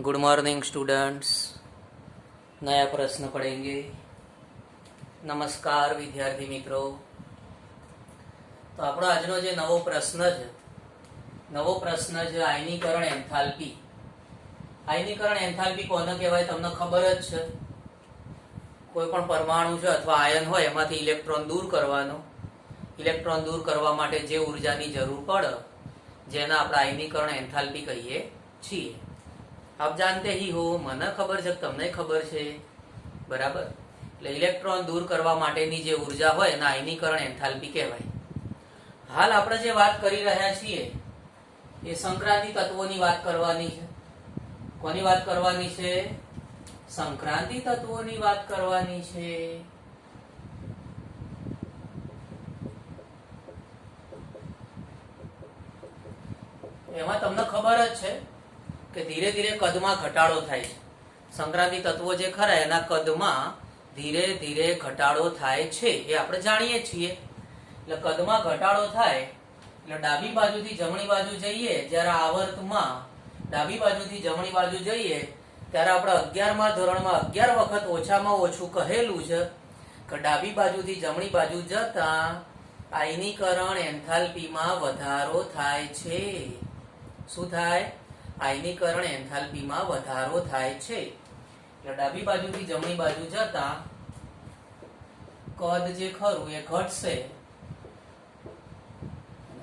Good morning students नया प्रश्न पढ़ेंगे નમસ્કાર વિદ્યાર્થી મિત્રો તો આપણો આજનો જે નવો પ્રશ્ન છે નવો પ્રશ્ન છે આયનીકરણ એન્થાલ્પી આયનીકરણ એન્થાલ્પી કોને કહેવાય તમને ખબર જ છે કોઈ પણ પરમાણુ છે અથવા આયન હોય એમાંથી ઇલેક્ટ્રોન દૂર કરવાનો ઇલેક્ટ્રોન દૂર કરવા માટે જે ઉર્જાની જરૂર પડે જેને આપણે આયનીકરણ એન્થાલ્પી કહીએ છીએ આપ જાણતે હી હો, મને ખબર છે તમને ખબર છે. બરાબર? એટલે ઇલેક્ટ્રોન દૂર કરવા માટેની જે ઊર્જા હોય, એને આયનીકરણ એન્થાલ્પી કહેવાય. હાલ આપણે જે વાત કરી રહ્યા છીએ, એ સંક્રાંતિ તત્વોની વાત કરવાની છે. કોની વાત કરવાની છે? સંક્રાંતિ તત્વોની વાત કરવાની છે. એમાં તમને ખબર જ છે કે ધીરે ધીરે કદમાં ઘટાડો થાય છે. સંક્રાંતિ તત્વો જે ખરા એના કદમાં ધીરે ધીરે ઘટાડો થાય છે એ આપણે જાણીએ છીએ. એટલે કદમાં ઘટાડો થાય, એટલે ડાબી બાજુથી જમણી બાજુ જઈએ, જ્યારે આવર્તમાં ડાબી બાજુથી જમણી બાજુ જઈએ, ત્યારે આપણે અગિયારમા ધોરણમાં અગિયાર વખત ઓછામાં ઓછું કહેલું છે કે ડાબી બાજુથી જમણી બાજુ જતા આયનીકરણ એન્થાલ્પીમાં વધારો થાય છે. શું થાય? આયનીકરણ એન્થાલ્પીમાં વધારો થાય છે. એટલે ડાબી બાજુથી જમણી બાજુ જતા કદ જે ખરું એ ઘટશે.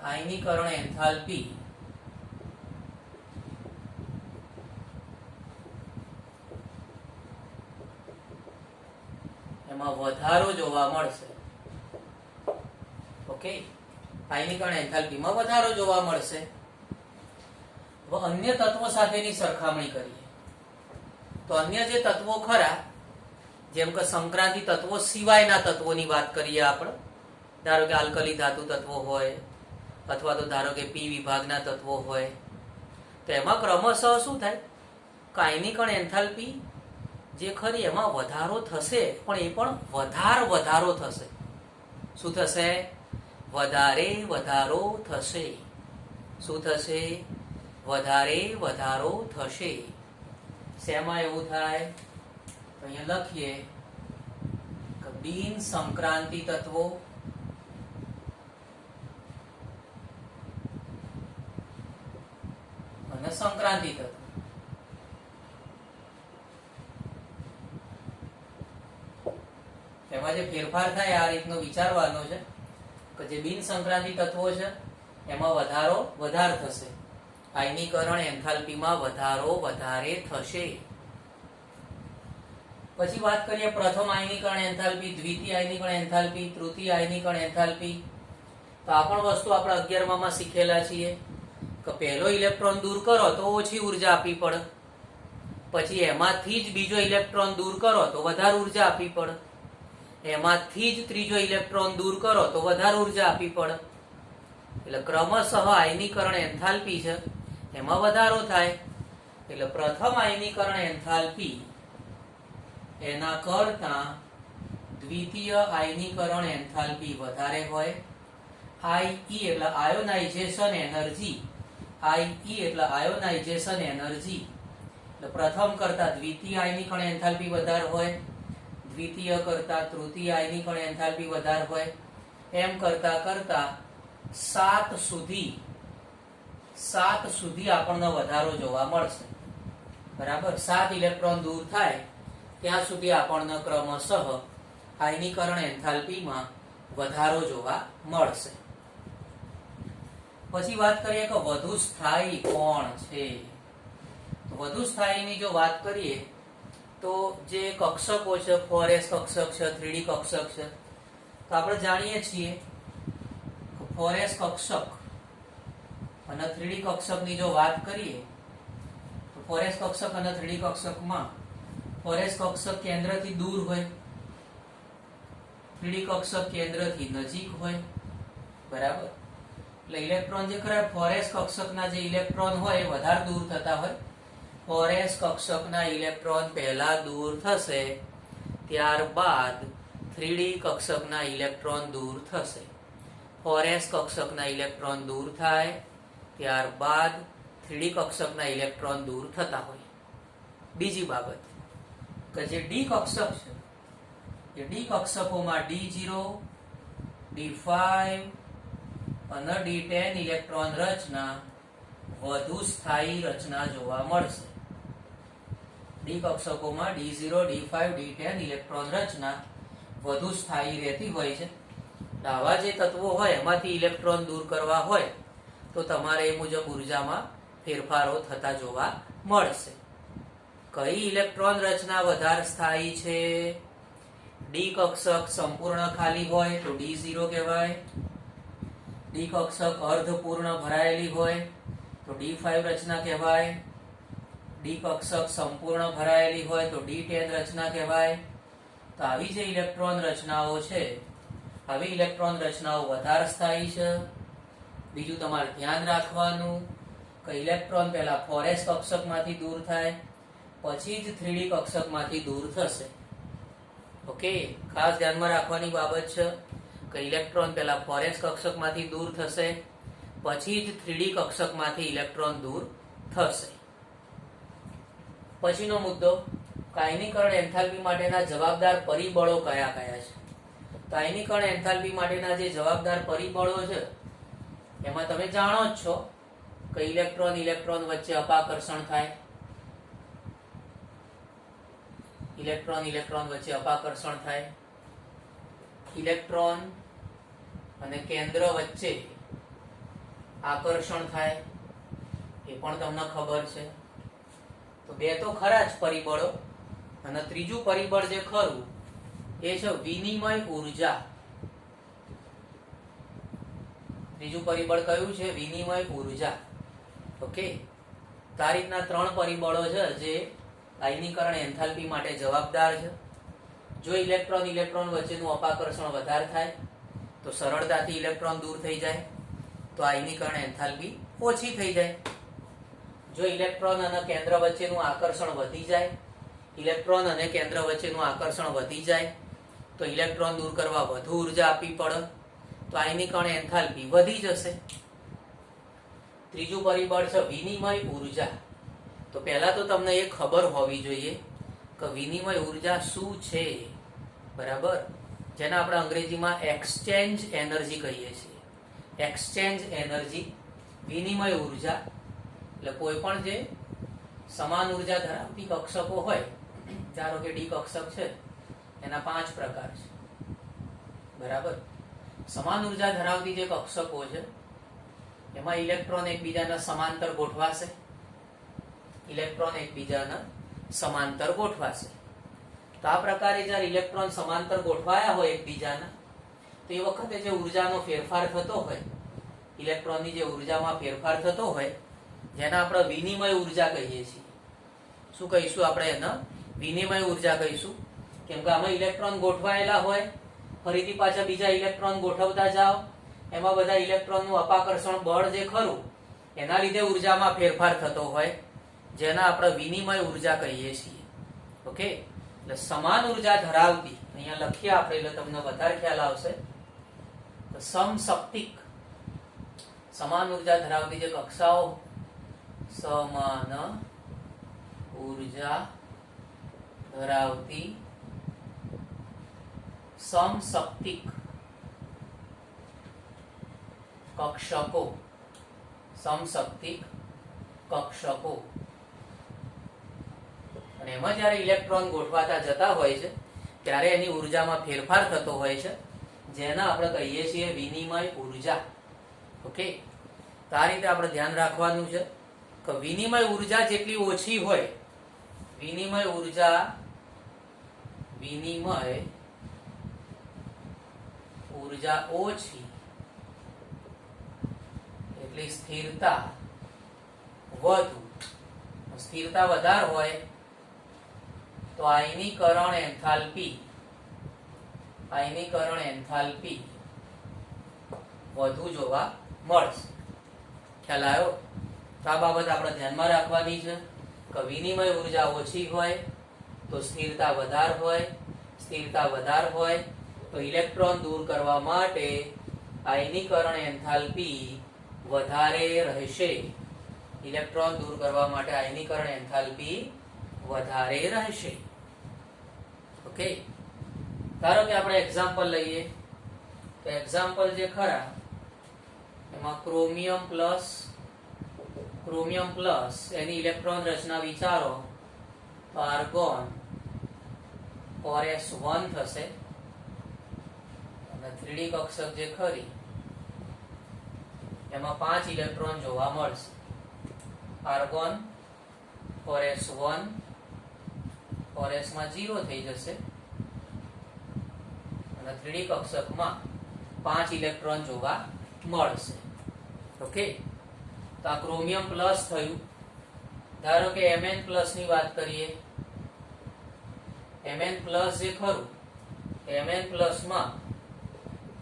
આયનીકરણ એન્થાલ્પી એમાં વધારો જોવા મળશે. ઓકે? આયનીકરણ એન્થાલ્પીમાં વધારો જોવા મળશે. અન્ય તત્વો સાથેની સરખામણી કરીએ. તો અન્ય જે તત્વો ખરા, જેમ કે સંક્રાંતિ તત્વો સિવાયના તત્વોની વાત કરીએ આપણે, ધારો કે આલ્કલી ધાતુ તત્વો હોય, અથવા તો ધારો કે પી વિભાગના તત્વો હોય, તો એમાં ક્રમશઃ શું થાય? કાયનીકણ એન્થાલ્પી જે ખરી એમાં વધારો થશે, પણ એ પણ વધાર વધારો થશે. શું થશે? વધારે વધારો થશે. શું થશે? વધારે વધારો થશે. શેમાં એવું થાય? તો અહીંયા લખીએ કે બિન સંક્રાંતિ તત્વો. અને સંક્રાંતિ તત્વો. એમાં જે ફેરફાર થાય, આ રીતનો વિચારવાનો છે કે જે બિન સંક્રાંતિ તત્વો છે, એમાં વધારો, વધાર થશે. આયનીકરણ એન્થાલ્પીમાં વધારો વધારે થશે. પછી વાત કરીએ પ્રથમ આયનીકરણ એન્થાલ્પી, દ્વિતીય આયનીકરણ એન્થાલ્પી, તૃતીય આયનીકરણ એન્થાલ્પી. તો આ પણ વસ્તુ આપણે અગિયારમાં શીખેલા છીએ કે પહેલો ઇલેક્ટ્રોન દૂર કરો તો ઓછી ઊર્જા આપવી પડે. પછી એમાંથી જ બીજો ઇલેક્ટ્રોન દૂર કરો તો વધારે ઊર્જા આપવી પડે. એમાંથી જ ત્રીજો ઇલેક્ટ્રોન દૂર કરો તો વધારે ઊર્જા આપવી પડે. એટલે ક્રમશઃ આયનીકરણ એન્થાલ્પી છે. એમાં વધારો થાય. એટલે પ્રથમ આયનીકરણ એન્થાલ્પી. એના કરતા દ્વિતીય આયનીકરણ એન્થાલ્પી વધારે હોય. આઈ એટલે આયોનાઇઝેશન એનર્જી. આઈ એટલે આયોનાઇઝેશન એનર્જી. એટલે પ્રથમ કરતા દ્વિતીય આયનીકરણ એન્થાલ્પી વધારે હોય. દ્વિતીય કરતા તૃતીય આયનીકરણ એન્થાલ્પી વધારે હોય. એમ કરતા કરતા સાત સુધી સાત સુધી આપણને વધારો જોવા મળશે. બરાબર? સાત ઇલેક્ટ્રોન દૂર થાય, ત્યાં સુધી આપણને ક્રમશઃ આયનીકરણ એન્થાલ્પીમાં વધારો જોવા મળશે. પછી વાત કરીએ કે વધુ સ્થાયી કોણ છે? વધુ સ્થાયીની જો વાત કરીએ, તો જે કક્ષકો છે ફોરેસ કક્ષક છે, થ્રીડી કક્ષક છે, તો આપણે જાણીએ છીએ ફોરેસ કક્ષક અને થ્રીડી કક્ષકની જો વાત કરીએ, તો ફોરેસ્ટ કક્ષક અને થ્રીડી કક્ષકમાં ફોરેસ્ટ કક્ષક કેન્દ્રથી દૂર હોય, થ્રીડી કક્ષક કેન્દ્રથી નજીક હોય, બરાબર? એટલે ઇલેક્ટ્રોન જે ખરા ફોરેસ્ટ કક્ષકના જે ઇલેક્ટ્રોન હોય એ વધારે દૂર થતા હોય. ફોરેસ્ટ કક્ષકના ઇલેક્ટ્રોન પહેલા દૂર થશે, ત્યારબાદ થ્રીડી કક્ષકના ઇલેક્ટ્રોન દૂર થશે. ફોરેસ્ટ કક્ષકના ઇલેક્ટ્રોન દૂર થાય ત્યારબાદ થ્રીડી કક્ષકના ઇલેક્ટ્રોન દૂર થતા હોય. બીજી બાબત કે જે ડી કક્ષક છે એ ડી કક્ષકોમાં ડી ઝીરો, ડી ફાઈવ અને ડી ટેન ઇલેક્ટ્રોન રચના વધુ સ્થાયી રચના જોવા મળશે. D કક્ષકોમાં D zero, D five, D ten electron રચના વધુ સ્થાયી રહેતી હોય છે. આવા જે તત્વો હોય, એમાંથી ઇલેક્ટ્રોન દૂર કરવા હોય તો તમારે એ મુજબ ઉર્જામાં ફેરફારો થતા જોવા મળશે. કઈ ઇલેક્ટ્રોન રચના વધારે સ્થાયી છે? ડી કક્ષક સંપૂર્ણ ખાલી હોય તો ડી ઝીરો કહેવાય. ડી કક્ષક અર્ધપૂર્ણ ભરાયેલી હોય તો ડી ફાઈવ રચના કહેવાય. ડી કક્ષક સંપૂર્ણ ભરાયેલી હોય તો ડી ટેન રચના કહેવાય. તો આવી જે ઇલેક્ટ્રોન રચનાઓ છે, આવી ઇલેક્ટ્રોન રચનાઓ વધારે સ્થાયી છે? બીજું તમારે ધ્યાન રાખવાનું કે ઇલેક્ટ્રોન પહેલા ફોરેસ્ટ કક્ષકમાંથી દૂર થાય, પછી જ થ્રીડી કક્ષકમાંથી દૂર થશે. ઓકે ખાસ ધ્યાનમાં રાખવાની બાબત છે કે ઇલેક્ટ્રોન પહેલા ફોરેસ્ટ કક્ષકમાંથી દૂર થશે, પછી જ થ્રીડી કક્ષકમાંથી ઇલેક્ટ્રોન દૂર થશે. પછીનો મુદ્દો, કાયનીકરણ એન્થાલ્પી માટેના જવાબદાર પરિબળો કયા કયા છે? કાયમીકરણ એન્થાલ્પી માટેના જે જવાબદાર પરિબળો છે એમાં તમે જાણો જ છો કે ઇલેક્ટ્રોન ઇલેક્ટ્રોન વચ્ચે અપાકર્ષણ થાય. ઇલેક્ટ્રોન ઇલેક્ટ્રોન વચ્ચે અપાકર્ષણ થાય. ઇલેક્ટ્રોન અને કેન્દ્ર વચ્ચે આકર્ષણ થાય. એ પણ તમને ખબર છે. તો બે તો ખરા જ પરિબળો. અને ત્રીજું પરિબળ જે ખરું, એ છે વિનિમય ઊર્જા. ત્રીજું પરિબળ કયું છે? વિનિમય ઊર્જા. ઓકે તો આ રીતના ત્રણ પરિબળો છે જે આયનીકરણ એન્થાલ્પી માટે જવાબદાર છે. જો ઇલેક્ટ્રોન ઇલેક્ટ્રોન વચ્ચેનું અપાકર્ષણ વધારે થાય, તો સરળતાથી ઇલેક્ટ્રોન દૂર થઈ જાય, તો આયનીકરણ એન્થાલ્પી ઓછી થઈ જાય. જો ઇલેક્ટ્રોન અને કેન્દ્ર વચ્ચેનું આકર્ષણ વધી જાય, ઇલેક્ટ્રોન અને કેન્દ્ર વચ્ચેનું આકર્ષણ વધી જાય, તો ઇલેક્ટ્રોન દૂર કરવા વધુ ઊર્જા આપવી પડે. તો આયનીકરણ એન્થાલ્પી વધી જશે. ત્રીજું પરિબળ છે વિનિમય ઊર્જા. તો પહેલા તો તમને એ ખબર હોવી જોઈએ કે વિનિમય ઊર્જા શું છે. બરાબર? જેને આપણે અંગ્રેજીમાં એક્સચેન્જ એનર્જી કહીએ છીએ. એક્સચેન્જ એનર્જી વિનિમય ઊર્જા, એટલે કોઈ પણ જે સમાન ઊર્જા ધરાવતી કક્ષકો હોય, ધારો કે ડી કક્ષક છે, એના પાંચ પ્રકાર છે. બરાબર? સમાન ઊર્જા ધરાવતી જે કક્ષકો છે, એમાં ઇલેક્ટ્રોન એકબીજાના સમાંતર ગોઠવાશે. ઇલેક્ટ્રોન એકબીજાના સમાંતર ગોઠવાશે. તો આ પ્રકારે જ્યારે ઇલેક્ટ્રોન સમાંતર ગોઠવાયા હોય એકબીજાના, તો એ વખતે જે ઉર્જાનો ફેરફાર થતો હોય, ઇલેક્ટ્રોનની જે ઉર્જામાં ફેરફાર થતો હોય, જેને આપણે વિનિમય ઊર્જા કહીએ છીએ. શું કહીશું આપણે એને? વિનિમય ઊર્જા કહીશું. કેમ કે આમાં ઇલેક્ટ્રોન ગોઠવાયેલા હોય ફરીથી પાછા બીજા ઇલેક્ટ્રોન ગોઠવતા જાઓ. એમાં બધા ઇલેક્ટ્રોનનું અપાકર્ષણ બળ જે ખરું, એના લીધે ઉર્જામાં ફેરફાર થતો હોય, જેના આપણે વિનિમય ઊર્જા કહીએ છીએ. ઓકે? એટલે સમાન ઊર્જા ધરાવતી, અહીંયા લખીએ આપણે, એટલે તમને વધારે ખ્યાલ આવશે. સમશક્તિક, સમાન ઊર્જા ધરાવતી જે કક્ષાઓ, સમાન ઊર્જા ધરાવતી સમશક્તિક કક્ષકો. સમશક્તિક કક્ષકો. અને એમાં જ્યારે ઇલેક્ટ્રોન ગોઠવાતા જતા હોય છે, ત્યારે એની ઉર્જામાં ફેરફાર થતો હોય છે, જેના આપણે કહીએ છીએ વિનિમય ઊર્જા. ઓકે? તો આ રીતે આપણે ધ્યાન રાખવાનું છે કે વિનિમય ઊર્જા જેટલી ઓછી હોય, વિનિમય ઊર્જા વિનિમય ઊર્જા ઓછી, એટલે સ્થિરતા વધુ. સ્થિરતા વધારે હોય તો આયનીકરણ એન્થાલ્પી આયનીકરણ એન્થાલ્પી વધુ જોવા મળશે. ખ્યાલ આવ્યો? આ બાબત આપણે ધ્યાનમાં રાખવાની છે. કે વિનિમય ઊર્જા ઓછી હોય તો સ્થિરતા વધારે હોય, સ્થિરતા વધારે હોય તો ઇલેક્ટ્રોન દૂર કરવા માટે આયનીકરણ એન્થાલ્પી વધારે રહેશે. ઇલેક્ટ્રોન દૂર કરવા માટે આયનીકરણ એન્થાલ્પી વધારે રહેશે. ઓકે? ધારો કે આપણે એક્ઝામ્પલ લઈએ. તો એક્ઝામ્પલ જે ખરા, એમાં ક્રોમિયમ પ્લસ ક્રોમિયમ પ્લસ એની ઇલેક્ટ્રોન રચના વિચારો આર્ગોન ઓર એસ વન થશે. અને થ્રીડી કક્ષક જે ખરી, એમાં પાંચ ઇલેક્ટ્રોન જોવા મળશે. Carbon four S one four એસમાં zero થઈ જશે. અને થ્રીડી કક્ષકમાં પાંચ ઇલેક્ટ્રોન જોવા મળશે. ઓકે તો આ ક્રોમિયમ પ્લસ થયું. ધારો કે એમએન પ્લસની વાત કરીએ. એમએન પ્લસ જે ખરું એમએન પ્લસમાં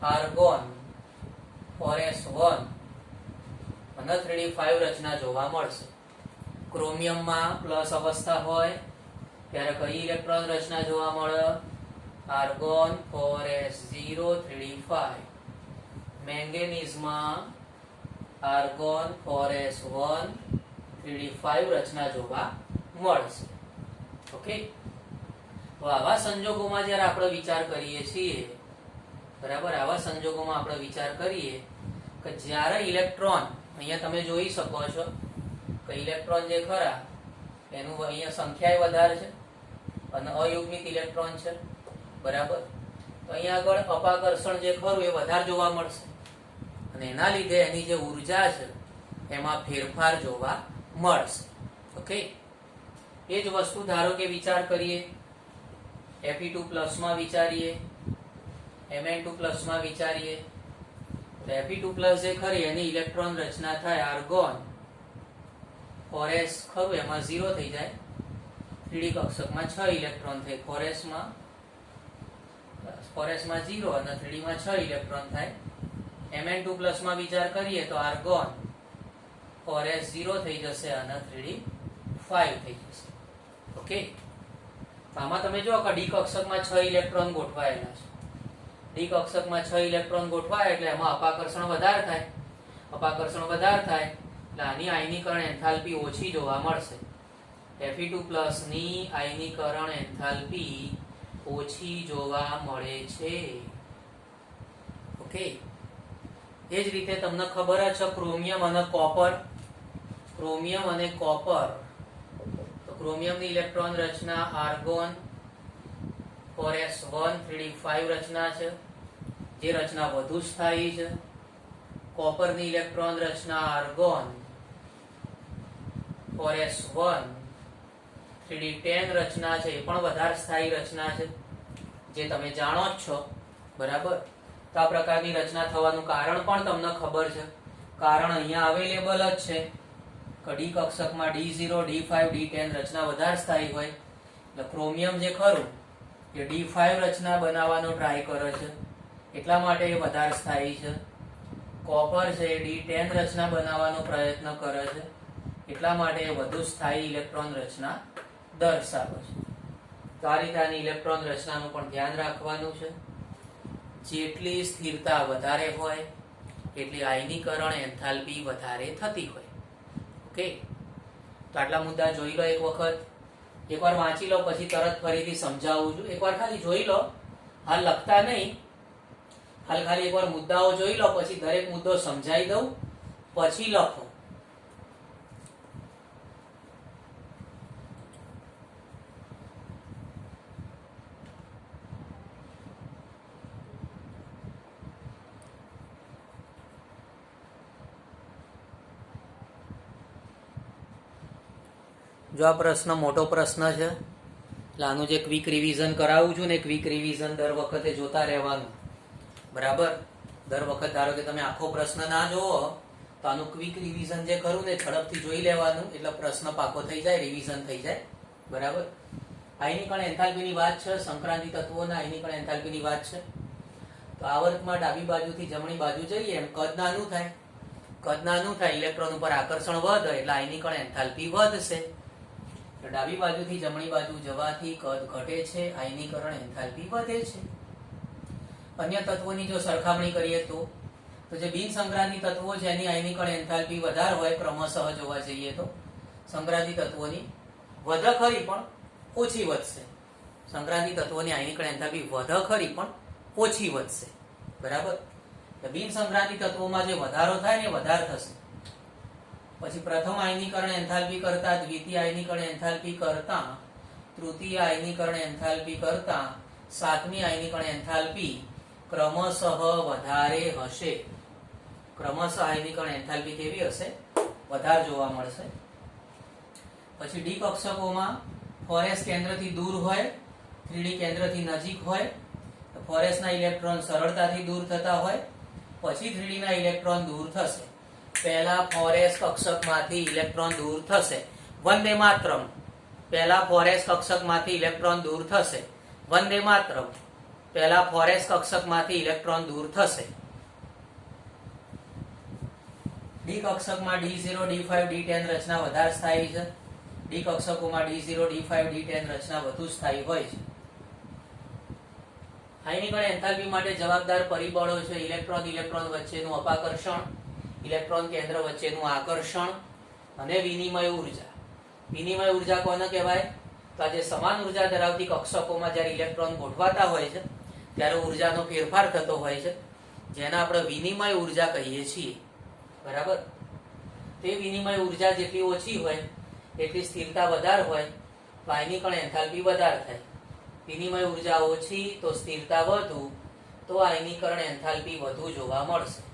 આર્ગોન ફોરેસ વન અને થ્રીડી ફાઈવ રચના જોવા મળશે. ક્રોમિયમમાં પ્લસ અવસ્થા હોય, ત્યારે કઈ ઇલેક્ટ્રોન રચના જોવા મળે? Argon four S zero three D five મેંગેનીઝમાં argon four S one three D five રચના જોવા મળશે. ઓકે તો આવા સંજોગોમાં જ્યારે આપણે વિચાર કરીએ છીએ બરાબર? આવા સંજોગોમાં આપણે વિચાર કરીએ કે જ્યારે ઇલેક્ટ્રોન, અહીંયા તમે જોઈ શકો છો કે ઇલેક્ટ્રોન જે ખરા, એનું અહીંયા સંખ્યાએ વધારે છે અને અયુગ્મિત ઇલેક્ટ્રોન છે. બરાબર? તો અહીંયા આગળ અપાકર્ષણ જે ખરું એ વધારે જોવા મળશે. અને એના લીધે એની જે ઊર્જા છે, એમાં ફેરફાર જોવા મળશે. ઓકે? એ જ વસ્તુ ધારો કે વિચાર કરીએ. Fe2 પ્લસમાં વિચારીએ. Mn2 પ્લસમાં વિચારીએ. તો Fe2 પ્લસ જે ખરી, એની ઇલેક્ટ્રોન રચના થાય આર્ગોન ફોરેસ ખરું, એમાં ઝીરો થઈ જાય. થ્રીડી કક્ષકમાં છ ઇલેક્ટ્રોન થાય ફોરેસમાં ફોરેસમાં ઝીરો અને થ્રીડીમાં છ ઇલેક્ટ્રોન થાય. Mn2 પ્લસમાં વિચાર કરીએ તો આર્ગોન ફોરેસ ઝીરો થઈ જશે અને થ્રીડી ફાઈવ થઈ જશે. ઓકે આમાં તમે જો ડી કક્ષકમાં છ ઇલેક્ટ્રોન ગોઠવાયેલા છે. ડી કક્ષકમાં છ ઇલેક્ટ્રોન ગોઠવાય એટલે એમાં અપાકર્ષણ વધારે થાય. અપાકર્ષણ વધારે થાય એટલે આની આયનીકરણ એન્થાલ્પી ઓછી જોવા મળશે. Fe2 ની આયનીકરણ એન્થાલ્પી ઓછી જોવા મળે છે. ઓકે? એ જ રીતે તમને ખબર જ છે ક્રોમિયમ અને કોપર. ક્રોમિયમ અને કોપર. તો ક્રોમિયમની ઇલેક્ટ્રોન રચના argon four S one, three D five રચના છે. જે રચના વધુ સ્થાયી છે. કોપરની ઇલેક્ટ્રોન રચના argon. Four S one, three D ten રચના છે. એ પણ વધારે સ્થાયી રચના છે. જે તમે જાણો જ છો. બરાબર? તો આ પ્રકારની રચના થવાનું કારણ પણ તમને ખબર છે. કારણ અહીંયા અવેલેબલ જ છે. કડી કક્ષકમાં D zero, D five, D ten રચના વધારે સ્થાયી હોય. એટલે ક્રોમિયમ જે ખરું એ ડી ફાઇવ રચના બનાવવાનો ટ્રાય કરે છે. એટલા માટે એ વધારે સ્થાયી છે. કોપર છે એ ડી ટેન રચના બનાવવાનો પ્રયત્ન કરે છે. એટલા માટે એ વધુ સ્થાયી ઇલેક્ટ્રોન રચના દર્શાવે છે. તો આ રીતે આની ઇલેક્ટ્રોન રચનાનું પણ ધ્યાન રાખવાનું છે. જેટલી સ્થિરતા વધારે હોય, એટલી આયનીકરણ એન્થાલ્પી વધારે થતી હોય. ઓકે તો આટલા મુદ્દા જોઈ લો એક વખત. એકવાર વાંચી લો, પછી તરત ફરીથી સમજાવું છું. એકવાર ખાલી જોઈ લો. હાલ લખતા નહીં. હાલ ખાલી એકવાર મુદ્દાઓ જોઈ લો, પછી દરેક મુદ્દો સમજાવી દઉં. પછી લખો. જો આ પ્રશ્ન મોટો પ્રશ્ન છે. એટલે આનું જે ક્વિક રિવિઝન કરાવું છું ને ક્વિક રિવિઝન દર વખતે જોતા રહેવાનું. બરાબર? દર વખત ધારો કે તમે આખો પ્રશ્ન ના જોવો, તો આનું ક્વિક રિવિઝન જે કરું ને ઝડપથી જોઈ લેવાનું. એટલે પ્રશ્ન પાકો થઈ જાય રિવિઝન થઈ જાય. બરાબર? અહીંની પણ એન્થાલ્પીની વાત છે, સંક્રાંતિ તત્વોના આયનીકણ એન્થાલ્પીની વાત છે. તો આવર્તમાં ડાબી બાજુથી જમણી બાજુ જઈએ એમ કદ નાનું થાય. કદ નાનું થાય, ઇલેક્ટ્રોન ઉપર આકર્ષણ વધે, એટલે અહીંની આયનીકણ એન્થાલ્પી વધશે. તો ડાબી બાજુથી, જમણી બાજુ જવાથી કદ ઘટે છે, આયનીકરણ એન્થાલ્પી વધે છે. અન્ય તત્વોની જો સરખામણી કરીએ તો તો જે બિન સંક્રાંતિ તત્વો છે, એની આયનીકરણ એન્થાલ્પી વધારે હોય, ક્રમશઃ જોવા જઈએ તો. સંક્રાંતિ તત્વોની વધ ખરી પણ ઓછી વધશે. સંક્રાંતિ તત્વોની આયનીકરણ એન્થાલ્પી વધ ખરી પણ ઓછી વધશે. બરાબર? બિન સંક્રાંતિ તત્વોમાં જે વધારો થાય ને વધારે થશે. પછી પ્રથમ આયનીકરણ એન્થાલ્પી કરતા, દ્વિતીય આયનીકરણ એન્થાલ્પી કરતા, તૃતીય આયનીકરણ એન્થાલ્પી કરતા, સાતમી આયનીકરણ એન્થાલ્પી ક્રમશઃ વધારે હશે. ક્રમશઃ આયનીકરણ એન્થાલ્પી કેવી હશે? વધારે જોવા મળશે. પછી ડી કક્ષકોમાં ફોરેસ કેન્દ્રથી દૂર હોય, થ્રીડી કેન્દ્રથી નજીક હોય ફોરેસ્ટના ઇલેક્ટ્રોન સરળતાથી દૂર થતા હોય, પછી થ્રીડીના ઇલેક્ટ્રોન દૂર થશે. પહેલા ફોરેસ કક્ષકમાંથી ઇલેક્ટ્રોન દૂર થશે. વંદે માતરમ. પહેલા ફોરેસ કક્ષકમાંથી ઇલેક્ટ્રોન દૂર થશે. વંદે માતરમ. પહેલા ફોરેસ કક્ષકમાંથી ઇલેક્ટ્રોન દૂર થશે. D કક્ષકમાં D zero D five D ten રચના વધારે સ્થાયી છે. D કક્ષકોમાં D zero D five D ten રચના વધુ સ્થાયી હોય છે. આયનીકરણ એન્થાલ્પી માટે જવાબદાર પરિબળો છે ઇલેક્ટ્રોન ઇલેક્ટ્રોન વચ્ચેનું અપાકર્ષણ. ઇલેક્ટ્રોન કેન્દ્ર વચ્ચેનું આકર્ષણ અને વિનિમય ઊર્જા. વિનિમય ઊર્જા કોને કહેવાય? તો આજે સમાન ઊર્જા ધરાવતી કક્ષકોમાં જ્યારે ઇલેક્ટ્રોન ગોઠવાતા હોય છે, ત્યારે ઉર્જાનો ફેરફાર થતો હોય છે. જેને આપણે વિનિમય ઊર્જા કહીએ છીએ. બરાબર? તે વિનિમય ઊર્જા જેટલી ઓછી હોય, એટલી સ્થિરતા વધારે હોય તો આયનીકરણ એન્થાલ્પી વધારે થાય. વિનિમય ઊર્જા ઓછી, તો સ્થિરતા વધુ, તો આયનીકરણ એન્થાલ્પી વધુ જોવા મળશે.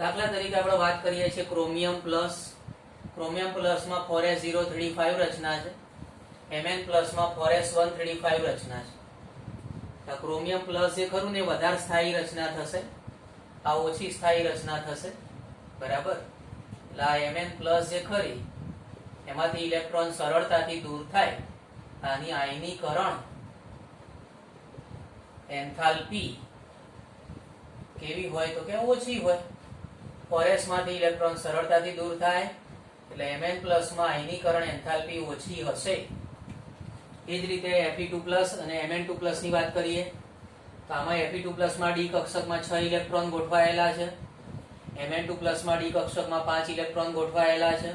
દાખલા તરીકે આપણે વાત કરીએ છીએ chromium plus. Chromium પ્લસમાં four S zero three five રચના છે. MN પ્લસમાં four S one three five રચના છે. ક્રોમિયમ પ્લસ જે ખરું ને વધારે સ્થાયી રચના થશે. આ ઓછી સ્થાયી રચના થશે. બરાબર? એટલે આ એમએન પ્લસ જે ખરી, એમાંથી ઇલેક્ટ્રોન સરળતાથી દૂર થાય. આની આયનીકરણ એન્થાલ્પી કેવી હોય તો કે ઓછી હોય. ફોરેસમાંથી ઇલેક્ટ્રોન સરળતાથી દૂર થાય, એટલે Mn માં આયનીકરણ એન્થાલ્પી ઓછી હશે. એ જ રીતે Fe2+ અને Mn2+ ની વાત કરીએ, તો આમાં Fe2+ માં ડી કક્ષકમાં 6 ઇલેક્ટ્રોન ગોઠવાયેલા છે. Mn2+ માં ડી કક્ષકમાં 5 ઇલેક્ટ્રોન ગોઠવાયેલા છે.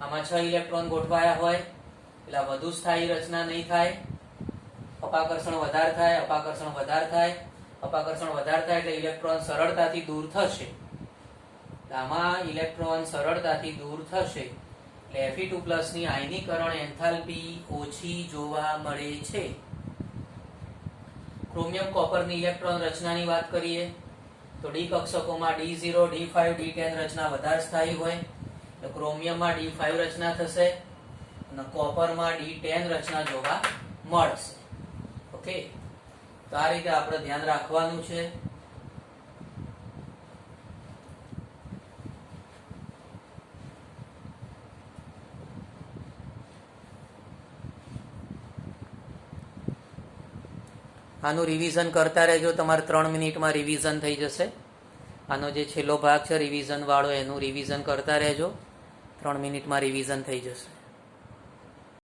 આમાં 6 ઇલેક્ટ્રોન ગોઠવાયા હોય, એટલે વધુ સ્થાયી રચના નહીં થાય. અપાકર્ષણ વધારે થાય, અપાકર્ષણ વધારે થાય. અપાકર્ષણ વધારે થાય એટલે ઇલેક્ટ્રોન સરળતાથી દૂર થશે. આમાં ઇલેક્ટ્રોન સરળતાથી દૂર થશે. એટલે Fe2+ પ્લસની આયનીકરણ એન્થાલ્પી ઓછી જોવા મળે છે. ક્રોમિયમ કોપરની ઇલેક્ટ્રોન રચનાની વાત કરીએ, તો ડી કક્ષકોમાં D0 D5 D10 રચના વધારે સ્થાયી હોય. તો ક્રોમિયમમાં ડી ફાઈવ રચના થશે અને કોપરમાં D10 રચના જોવા મળશે. ઓકે? તો આ રીતે આપણે ધ્યાન રાખવાનું છે. આનું રિવિઝન કરતા રહેજો. તમારે ત્રણ મિનિટમાં રિવિઝન થઈ જશે. આનો જે છેલ્લો ભાગ છે રિવિઝનવાળો એનું રિવિઝન કરતા રહેજો. ત્રણ મિનિટમાં રિવિઝન થઈ જશે.